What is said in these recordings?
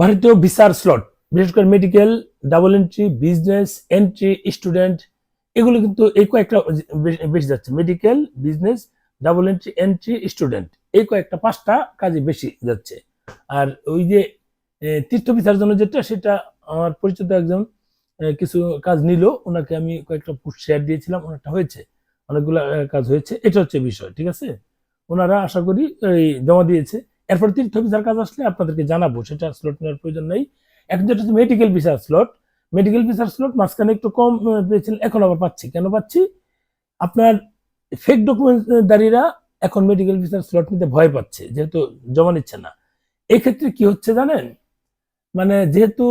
ভারতীয় ভিসার স্লট বিশেষ করে medical double entry business entry student এগুলো কিন্তু এই কয়েকটা বেশি যাচ্ছে। Medical business double entry entry student এই কয়েকটা পাঁচটা কাজে বেশি যাচ্ছে। আর ওই যে তীর্থ ভিসার জন্য যেটা, সেটা আমার পরিচিত একজন কিছু কাজ নিল। ওনাকে আমি কয়েকটা শেয়ার দিয়েছিলাম ওনারটা হয়েছে, অনেকগুলো কাজ হয়েছে। এটা হচ্ছে বিষয়, ঠিক আছে? ওনারা আশা করি জমা দিয়েছে। এরপর তীর্থ ভিসার কাজ আসলে আপনাদেরকে জানাব, সেটা স্লট নেওয়ার প্রয়োজন নেই। এখন যেটা হচ্ছে মেডিকেল ভিসার স্লট মেডিকেল ভিসার স্লট মাঝখানে একটু কম পেয়েছিলেন, এখন আবার পাচ্ছি। কেন পাচ্ছি? আপনার ফেক ডকুমেন্টদারীরা এখন মেডিকেল ভিসার স্লট নিতে ভয় পাচ্ছে, যেহেতু জমা নিচ্ছে না। এই ক্ষেত্রে কি হচ্ছে জানেন? মানে যেহেতু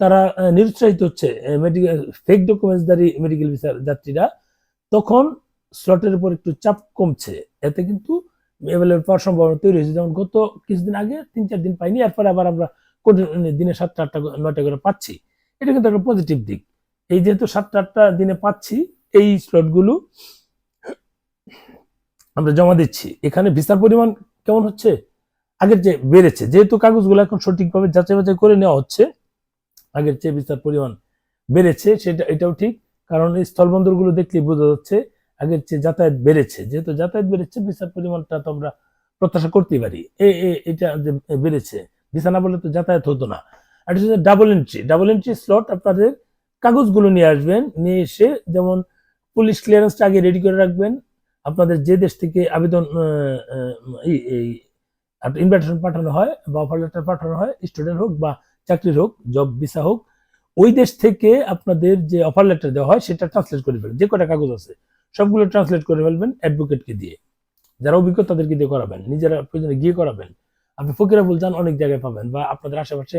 তারা নিরুৎসাহিত হচ্ছে মেডিকেল ফেক ডকুমেন্টসদারি মেডিকেল ভিসার যাত্রীরা, তখন স্লটের উপর একটু চাপ কমছে। এতে কিন্তু অ্যাভেলেবল পাওয়ার সম্ভাবনা তৈরি হয়েছে। যেমন গত কিছুদিন আগে তিন চার দিন পাইনি, এরপরে আবার আমরা দিনে সাতটা আটটা নয়টা করে পাচ্ছি। এটা কিন্তু একটা পজিটিভ দিক। এই যেহেতু সাতটা আটটা দিনে পাচ্ছি, এই স্লটগুলো আমরা জমা দিচ্ছি। এখানে ভিসার পরিমাণ কেমন হচ্ছে? আগের যে বেড়েছে। যেহেতু কাগজগুলো এখন সঠিকভাবে যাচাই বাছাই করে নেওয়া হচ্ছে, আগের চেয়ে ভিসার পরিমাণ বেড়েছে, সেটা, এটাও ঠিক। কারণ এই স্থলবন্দরগুলো দেখলে বোঝা যাচ্ছে আগের চেয়ে যাতায়াত বেড়েছে। যেহেতু যাতায়াত বেড়েছে ভিসার পরিমাণটা তো আমরা প্রত্যাশা করতেই পারি। এ- এটা যে বেড়েছে, ভিসা না বলে তো যাতায়াত হতো না। এটা হচ্ছে double entry double entry slot আপনাদের কাগজগুলো নিয়ে আসবেন, নিয়ে এসে যেমন পুলিশ ক্লিয়ারেন্সটা আগে রেডি করে রাখবেন। আপনাদের যে দেশ থেকে আবেদন এই ইনভাইটেশন পাঠানো হয় বা অফার লেটার পাঠানো হয় স্টুডেন্ট হোক বা চাকরির হোক জব ভিসা হোক, ওই দেশ থেকে আপনাদের যে অফার লেটার দেওয়া হয়, সেটা ট্রান্সলেট করে ফেলবেন যে কটা কাগজ আছে। সবগুলো ট্রান্সলেট করে ফেলবেন অ্যাডভোকেটকে দিয়ে। যারা অভিজ্ঞ তাদেরকে দিয়ে করাবেন, নিজেরা প্রয়োজনে গিয়ে করাবেন। আপনি ফকিরাবুল যান অনেক জায়গায় পাবেন বা আপনাদের আশেপাশে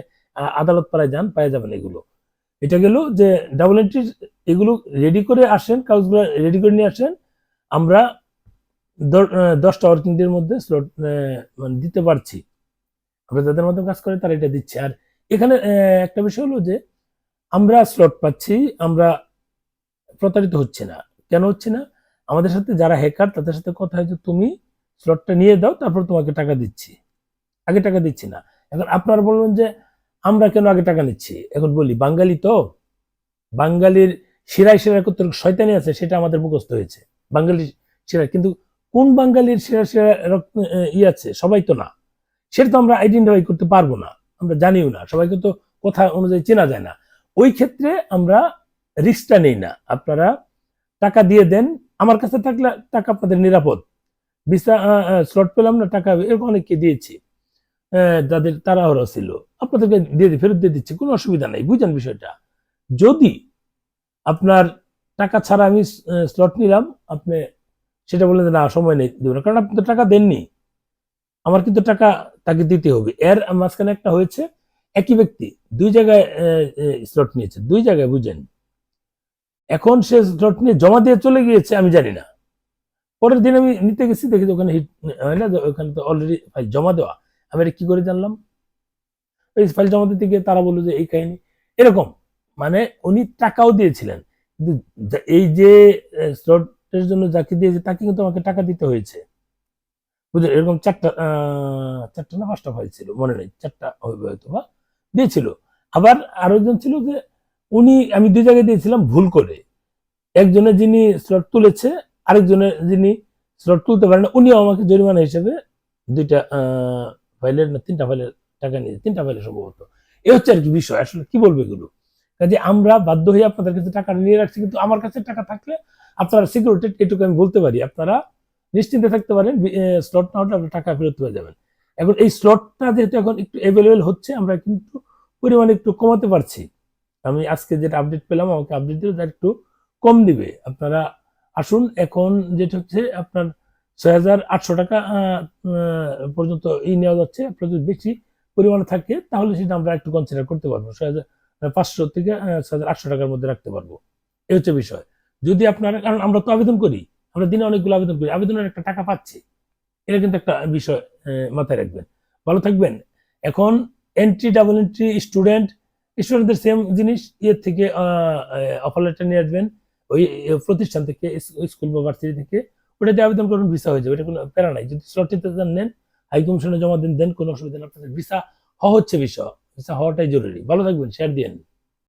আদালত পাড়ায় যান পায়ে যাবেন এগুলো। এটা গেল যে ডাবল এন্ট্রি এগুলো রেডি করে আসেন, কাগজগুলো রেডি করে নিয়ে আসেন। আমরা দশটা ডের মধ্যে স্লট মানে দিতে পারছি। আমরা যাদের মধ্যে কাজ করে তারা এটা দিচ্ছে। আর এখানে একটা বিষয় হলো যে আমরা স্লট পাচ্ছি, আমরা প্রতারিত হচ্ছে না। কেন হচ্ছে না? আমাদের সাথে যারা হ্যাকার তাদের সাথে কথা হয় যে তুমি স্লটটা নিয়ে দাও, তারপর তোমাকে টাকা দিচ্ছি। আগে টাকা দিচ্ছি না। এখন আপনারা বলবেন যে, আমরা কেন আগে টাকা নিচ্ছি? এখন বলি, বাঙালি তো, বাঙালির শিরায় শিরায় কত শয়তানি আছে, সেটা আমাদের মুখস্থ হয়েছে। বাঙালির শিরা কিন্তু কোন বাঙালির শিরা শিরা ই আছে? সবাই তো না। সেটা তো আমরা আইডেন্টিফাই করতে পারব না। আমরা জানিও না। সবাইকে তো কথা অনুযায়ী চেনা যায় না। ওই ক্ষেত্রে আমরা রিস্কটা নেই না। আপনারা টাকা দিয়ে দেন, আমার কাছে থাকলে টাকা আপনাদের নিরাপদ। ভিসা স্লট পেলাম না, টাকা এরকম অনেককে দিয়েছি। যাদের তাড়াহুড়ো ছিল, আপনাদেরকে দিয়ে দি- ফেরত দিয়ে দিচ্ছি, কোনো অসুবিধা নেই, বুঝেন বিষয়টা। যদি আপনার টাকা ছাড়া আমি স্লট নিলাম, আপনি সেটা বললেন না, সময় নেই, দেবেন কারণ আপনি তো টাকা দেননি। আমার কিন্তু টাকা তাকে দিতে হবে। এর মাঝখানে একটা হয়েছে, একই ব্যক্তি দুই জায়গায় স্লট নিয়েছে। দুই জায়গায়, বুঝেন। এখন সে স্লট নিয়ে জমা দিয়ে চলে গিয়েছে, আমি জানি না। পরের দিন আমি নিতে গেছি, দেখি ওখানে হিট হয় না ওখানে তো অলরেডি ফাইল জমা দেওয়া। আমি এটা কি করে জানলাম? ওই ফাইল জমা দিতে গিয়ে তারা বলল যে, এই কাহিনী। এরকম মানে উনি টাকাও দিয়েছিলেন। কিন্তু এই যে স্লটের জন্য যাকে দিয়েছে, তাকে কিন্তু আমাকে টাকা দিতে হয়েছে। বুঝলেন এরকম চারটা চারটা না পাঁচটা ফাইল ছিল, মনে নেই, চারটা হয়তো বা দিয়েছিল। আবার আরও একজন ছিল যে উনি, আমি দুই জায়গায় দিয়েছিলাম ভুল করে। একজনের যিনি স্লট তুলেছে আরেকজনের যিনি স্লট তুলতে পারেন, উনিও আমাকে জরিমানা হিসেবে দুইটা ফাইলের না, তিনটা ফাইলের টাকা নিয়ে, তিনটা ফাইলের সম্ভবত। এ হচ্ছে আর কি বিষয়, আসলে কি বলব এগুলো? কাজে আমরা বাধ্য হয়ে আপনাদের কাছে টাকা নিয়ে রাখছি, কিন্তু আমার কাছে টাকা থাকলে আপনারা সিকিউরিটি এটুকু আমি বলতে পারি, আপনারা নিশ্চিন্তে থাকতে পারেন স্লট না হলে আপনার টাকা ফেরত পেয়ে যাবেন। এখন এই স্লটটা যেহেতু এখন একটু অ্যাভেলেবেল হচ্ছে, আমরা কিন্তু পরিমাণ একটু কমাতে পারছি। আমি আজকে যেটা আপডেট পেলাম, আমাকে আপডেট দিলে তার একটু কম দিবে। আপনারা আসুন, এখন যেটা হচ্ছে আপনার ছয় হাজার আটশো টাকা পর্যন্ত ই নেওয়া যাচ্ছে। আপনার যদি বেশি পরিমাণে থাকে, তাহলে সেটা আমরা একটু কনসিডার করতে পারব। ছয় হাজার পাঁচশো থেকে ছয় হাজার আটশো টাকার মধ্যে রাখতে পারব। এই হচ্ছে বিষয়। যদি আপনারা, কারণ আমরা তো আবেদন করি, আমরা দিনে অনেকগুলো আবেদন করি, আবেদনের একটা টাকা পাচ্ছি। এটা কিন্তু একটা বিষয় মাথায় রাখবেন। ভালো থাকবেন। এখন এন্ট্রি ডাবল এন্ট্রি স্টুডেন্ট স্টুডেন্টদের সেম জিনিস, ইয়ের থেকে অফার লেটার নিয়ে আসবেন, ওই প্রতিষ্ঠান থেকে স্কুল বা ভার্সিটি থেকে, ওটাতে আবেদন করুন ভিসা হয়ে যাবে, এটা কোনো প্যারা নাই। যদি স্লটিতে নেন। হাই কমিশনে জমা দেন দেন, কোনো অসুবিধা নেই, আপনাদের ভিসা হওয়া হচ্ছে বিষয় ভিসা হওয়াটাই জরুরি। ভালো থাকবেন শেয়ার দিয়েন